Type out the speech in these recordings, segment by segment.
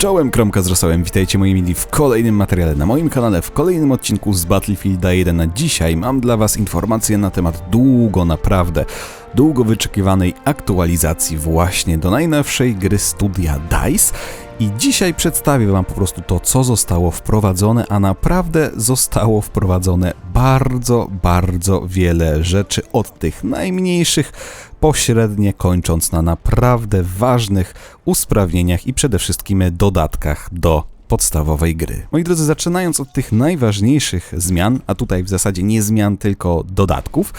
Czołem, Kromka z Rosołem, witajcie moi mili w kolejnym materiale na moim kanale, w kolejnym odcinku z Battlefielda 1. Na dzisiaj mam dla was informacje na temat długo, naprawdę, długo wyczekiwanej aktualizacji właśnie do najnowszej gry studia DICE i dzisiaj przedstawię wam po prostu to, co zostało wprowadzone, a naprawdę zostało wprowadzone bardzo, bardzo wiele rzeczy, od tych najmniejszych pośrednie kończąc na naprawdę ważnych usprawnieniach i przede wszystkim dodatkach do podstawowej gry. Moi drodzy, zaczynając od tych najważniejszych zmian, a tutaj w zasadzie nie zmian, tylko dodatków,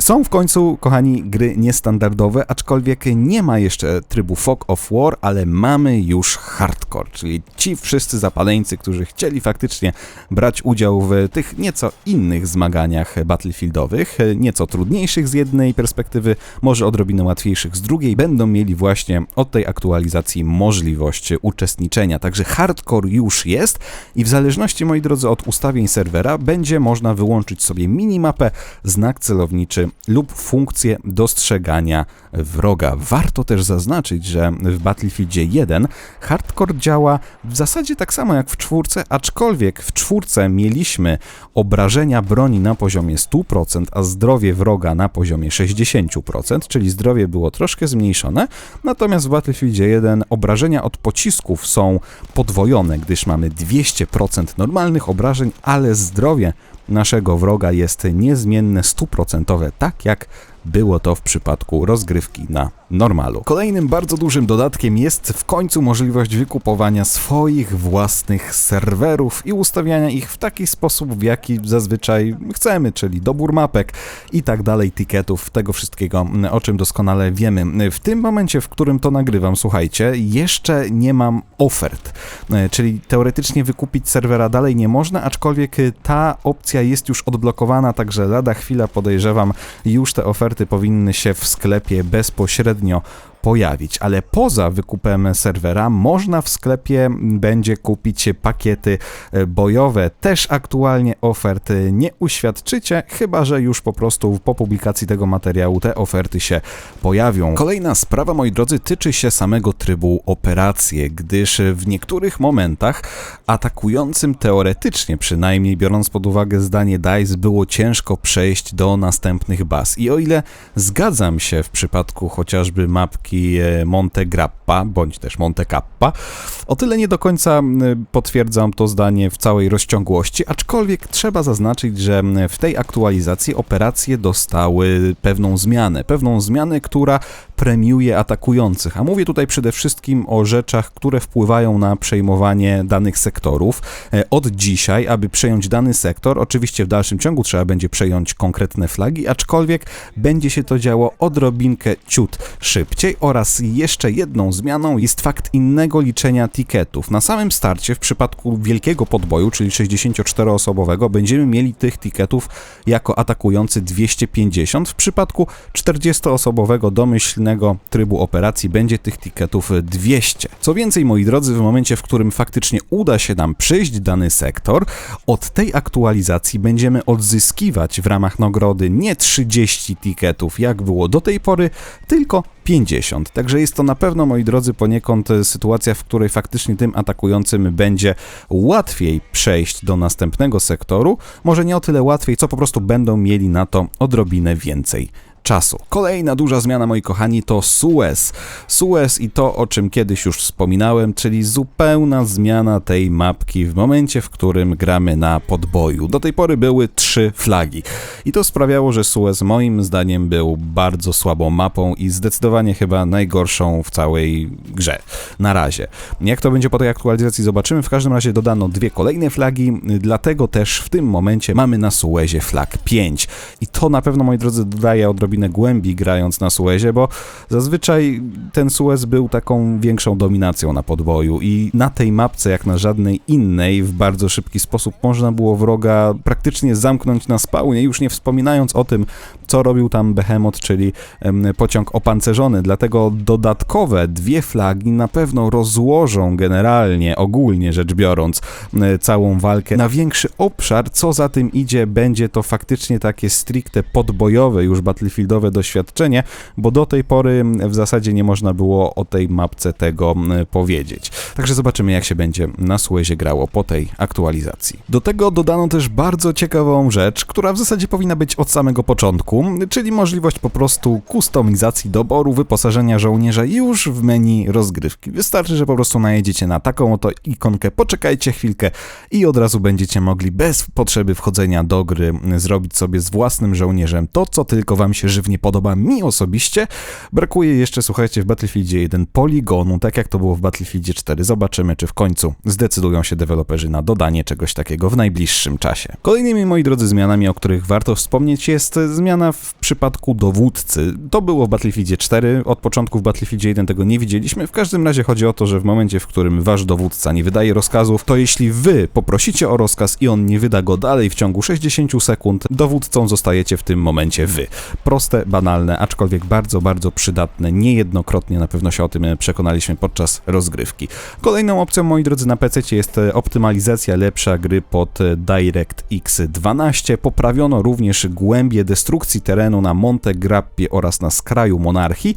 są w końcu, kochani, gry niestandardowe, aczkolwiek nie ma jeszcze trybu Fog of War, ale mamy już hardcore, czyli ci wszyscy zapaleńcy, którzy chcieli faktycznie brać udział w tych nieco innych zmaganiach battlefieldowych, nieco trudniejszych z jednej perspektywy, może odrobinę łatwiejszych z drugiej, będą mieli właśnie od tej aktualizacji możliwość uczestniczenia. Także hardcore już jest i w zależności, moi drodzy, od ustawień serwera będzie można wyłączyć sobie minimapę, znak celowniczy lub funkcję dostrzegania wroga. Warto też zaznaczyć, że w Battlefieldzie 1 hardcore działa w zasadzie tak samo jak w czwórce, aczkolwiek w czwórce mieliśmy obrażenia broni na poziomie 100%, a zdrowie wroga na poziomie 60%, czyli zdrowie było troszkę zmniejszone, natomiast w Battlefieldzie 1 obrażenia od pocisków są podwojone, gdyż mamy 200% normalnych obrażeń, ale zdrowie naszego wroga jest niezmienne, stuprocentowe, tak jak było to w przypadku rozgrywki na normalu. Kolejnym bardzo dużym dodatkiem jest w końcu możliwość wykupowania swoich własnych serwerów i ustawiania ich w taki sposób, w jaki zazwyczaj chcemy, czyli dobór mapek i tak dalej, tiketów, tego wszystkiego, o czym doskonale wiemy. W tym momencie, w którym to nagrywam, słuchajcie, jeszcze nie mam ofert, czyli teoretycznie wykupić serwera dalej nie można, aczkolwiek ta opcja jest już odblokowana, także lada chwila podejrzewam, już te oferty powinny się w sklepie bezpośrednio pojawić, ale poza wykupem serwera można w sklepie będzie kupić pakiety e, bojowe. Też aktualnie ofert nie uświadczycie, chyba że już po prostu po publikacji tego materiału te oferty się pojawią. Kolejna sprawa, moi drodzy, tyczy się samego trybu operacje, gdyż w niektórych momentach atakującym teoretycznie, przynajmniej biorąc pod uwagę zdanie DICE, było ciężko przejść do następnych baz. I o ile zgadzam się w przypadku chociażby mapki E, Monte Grappa, bądź też Monte Kappa. O tyle nie do końca potwierdzam to zdanie w całej rozciągłości, aczkolwiek trzeba zaznaczyć, że w tej aktualizacji operacje dostały pewną zmianę. Pewną zmianę, która premiuje atakujących. A mówię tutaj przede wszystkim o rzeczach, które wpływają na przejmowanie danych sektorów. E, od dzisiaj, aby przejąć dany sektor, oczywiście w dalszym ciągu trzeba będzie przejąć konkretne flagi, aczkolwiek będzie się to działo odrobinkę ciut szybciej oraz jeszcze jedną zmianą jest fakt innego liczenia tiketów. Na samym starcie, w przypadku wielkiego podboju, czyli 64-osobowego, będziemy mieli tych tiketów jako atakujący 250. W przypadku 40-osobowego domyślnego trybu operacji będzie tych tiketów 200. Co więcej, moi drodzy, w momencie, w którym faktycznie uda się nam przejść dany sektor, od tej aktualizacji będziemy odzyskiwać w ramach nagrody nie 30 tiketów, jak było do tej pory, tylko 50. Także jest to na pewno, moi drodzy, poniekąd sytuacja, w której faktycznie tym atakującym będzie łatwiej przejść do następnego sektoru. Może nie o tyle łatwiej, co po prostu będą mieli na to odrobinę więcej czasu. Kolejna duża zmiana, moi kochani, to Suez. Suez i to, o czym kiedyś już wspominałem, czyli zupełna zmiana tej mapki w momencie, w którym gramy na podboju. Do tej pory były trzy flagi i to sprawiało, że Suez moim zdaniem był bardzo słabą mapą i zdecydowanie chyba najgorszą w całej grze. Na razie. Jak to będzie po tej aktualizacji zobaczymy. W każdym razie dodano dwie kolejne flagi, dlatego też w tym momencie mamy na Suezie flag 5. I to na pewno, moi drodzy, dodaje odrobinę odrobinę głębi grając na Suezie, bo zazwyczaj ten Suez był taką większą dominacją na podboju i na tej mapce, jak na żadnej innej, w bardzo szybki sposób można było wroga praktycznie zamknąć na spawnie, już nie wspominając o tym, co robił tam Behemoth, czyli pociąg opancerzony. Dlatego dodatkowe dwie flagi na pewno rozłożą generalnie, ogólnie rzecz biorąc, całą walkę na większy obszar. Co za tym idzie, będzie to faktycznie takie stricte podbojowe już Battlefield doświadczenie, bo do tej pory w zasadzie nie można było o tej mapce tego powiedzieć. Także zobaczymy, jak się będzie na Suezie grało po tej aktualizacji. Do tego dodano też bardzo ciekawą rzecz, która w zasadzie powinna być od samego początku, czyli możliwość po prostu kustomizacji doboru wyposażenia żołnierza już w menu rozgrywki. Wystarczy, że po prostu najedziecie na taką oto ikonkę, poczekajcie chwilkę i od razu będziecie mogli bez potrzeby wchodzenia do gry zrobić sobie z własnym żołnierzem to, co tylko wam się żywnie podoba. Mi osobiście brakuje jeszcze, słuchajcie, w Battlefieldzie 1 poligonu, tak jak to było w Battlefieldzie 4. Zobaczymy, czy w końcu zdecydują się deweloperzy na dodanie czegoś takiego w najbliższym czasie. Kolejnymi, moi drodzy, zmianami, o których warto wspomnieć, jest zmiana w przypadku dowódcy. To było w Battlefieldzie 4, od początku w Battlefieldzie 1 tego nie widzieliśmy. W każdym razie chodzi o to, że w momencie, w którym wasz dowódca nie wydaje rozkazów, to jeśli wy poprosicie o rozkaz i on nie wyda go dalej w ciągu 60 sekund, dowódcą zostajecie w tym momencie wy. Banalne, aczkolwiek bardzo, bardzo przydatne. Niejednokrotnie na pewno się o tym przekonaliśmy podczas rozgrywki. Kolejną opcją, moi drodzy, na PC jest optymalizacja lepsza gry pod DirectX 12. Poprawiono również głębie destrukcji terenu na Monte Grappie oraz na skraju monarchii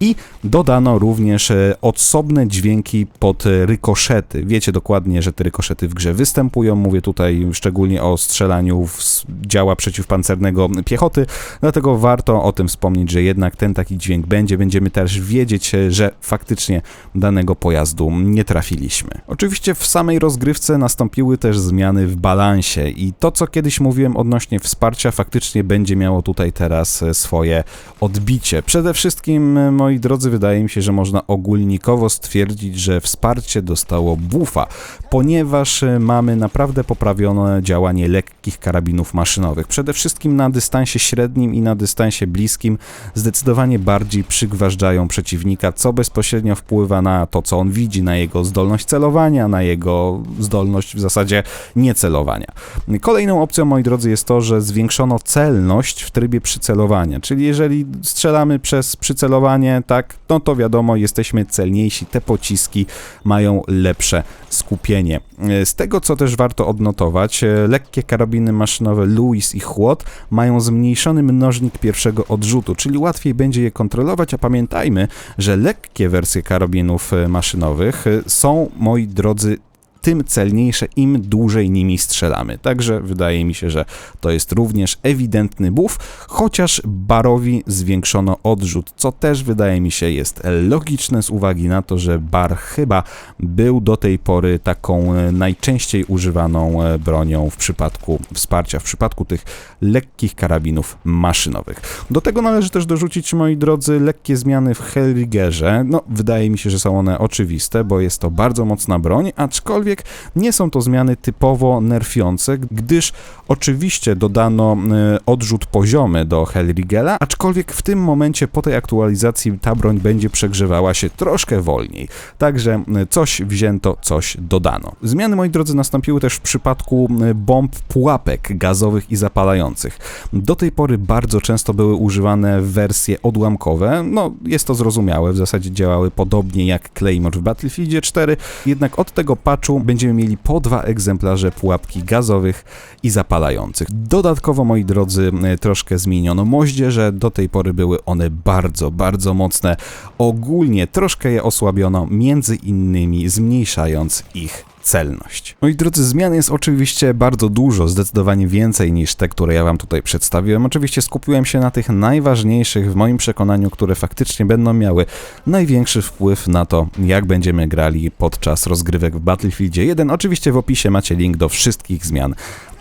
i dodano również e, osobne dźwięki pod rykoszety. Wiecie dokładnie, że te rykoszety w grze występują. Mówię tutaj szczególnie o strzelaniu z działa przeciwpancernego piechoty, dlatego warto o tym wspomnieć, że jednak ten taki dźwięk będzie. Będziemy też wiedzieć, e, że faktycznie danego pojazdu nie trafiliśmy. Oczywiście w samej rozgrywce nastąpiły też zmiany w balansie i to, co kiedyś mówiłem odnośnie wsparcia, faktycznie będzie miało tutaj teraz e, swoje odbicie. Przede wszystkim, moi moi drodzy, wydaje mi się, że można ogólnikowo stwierdzić, że wsparcie dostało bufa, ponieważ e, mamy naprawdę poprawione działanie lekkich karabinów maszynowych. Przede wszystkim na dystansie średnim i na dystansie bliskim zdecydowanie bardziej przygważdżają przeciwnika, co bezpośrednio wpływa na to, co on widzi, na jego zdolność celowania, na jego zdolność w zasadzie niecelowania. Kolejną opcją, moi drodzy, jest to, że zwiększono celność w trybie przycelowania, czyli jeżeli strzelamy przez przycelowanie, tak, no to wiadomo, jesteśmy celniejsi, te pociski mają lepsze skupienie. E, z tego, co też warto odnotować, e, lekkie karabiny maszynowe Lewis i Chłod mają zmniejszony mnożnik pierwszego odrzutu, czyli łatwiej będzie je kontrolować, a pamiętajmy, że lekkie wersje karabinów e, maszynowych są, moi drodzy, tym celniejsze, im dłużej nimi strzelamy. Także wydaje mi się, że to jest również ewidentny buff, chociaż barowi zwiększono odrzut, co też wydaje mi się jest logiczne z uwagi na to, że bar chyba był do tej pory taką e, najczęściej używaną e, bronią w przypadku wsparcia, w przypadku tych lekkich karabinów maszynowych. Do tego należy też dorzucić, moi drodzy, lekkie zmiany w Hellrigerze. No, wydaje mi się, że są one oczywiste, bo jest to bardzo mocna broń, aczkolwiek aczkolwiek nie są to zmiany typowo nerfiące, gdyż oczywiście dodano e, odrzut poziomy do Hellrigela, aczkolwiek w tym momencie po tej aktualizacji ta broń będzie przegrzewała się troszkę wolniej. Także e, coś wzięto, coś dodano. Zmiany, moi drodzy, nastąpiły też w przypadku e, bomb pułapek gazowych i zapalających. Do tej pory bardzo często były używane wersje odłamkowe. No, jest to zrozumiałe, w zasadzie działały podobnie jak Claymore w Battlefieldzie 4, jednak od tego patchu będziemy mieli po dwa egzemplarze pułapki gazowych i zapalających. Dodatkowo, moi drodzy, e, troszkę zmieniono moździerze, do tej pory były one bardzo, bardzo mocne. Ogólnie troszkę je osłabiono, między innymi zmniejszając ich celność. Moi drodzy, zmian jest oczywiście bardzo dużo, zdecydowanie więcej niż te, które ja Wam tutaj przedstawiłem. Oczywiście skupiłem się na tych najważniejszych w moim przekonaniu, które faktycznie będą miały największy wpływ na to, jak będziemy grali podczas rozgrywek w Battlefieldzie 1. Oczywiście w opisie macie link do wszystkich zmian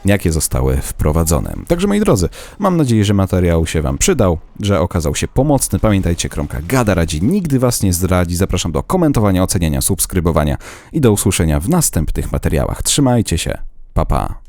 jakie zostały wprowadzone. Także moi drodzy, mam nadzieję, że materiał się Wam przydał, że okazał się pomocny. Pamiętajcie, kromka Gada radzi nigdy Was nie zdradzi. Zapraszam do komentowania, oceniania, subskrybowania i do usłyszenia w następnych materiałach. Trzymajcie się, pa pa.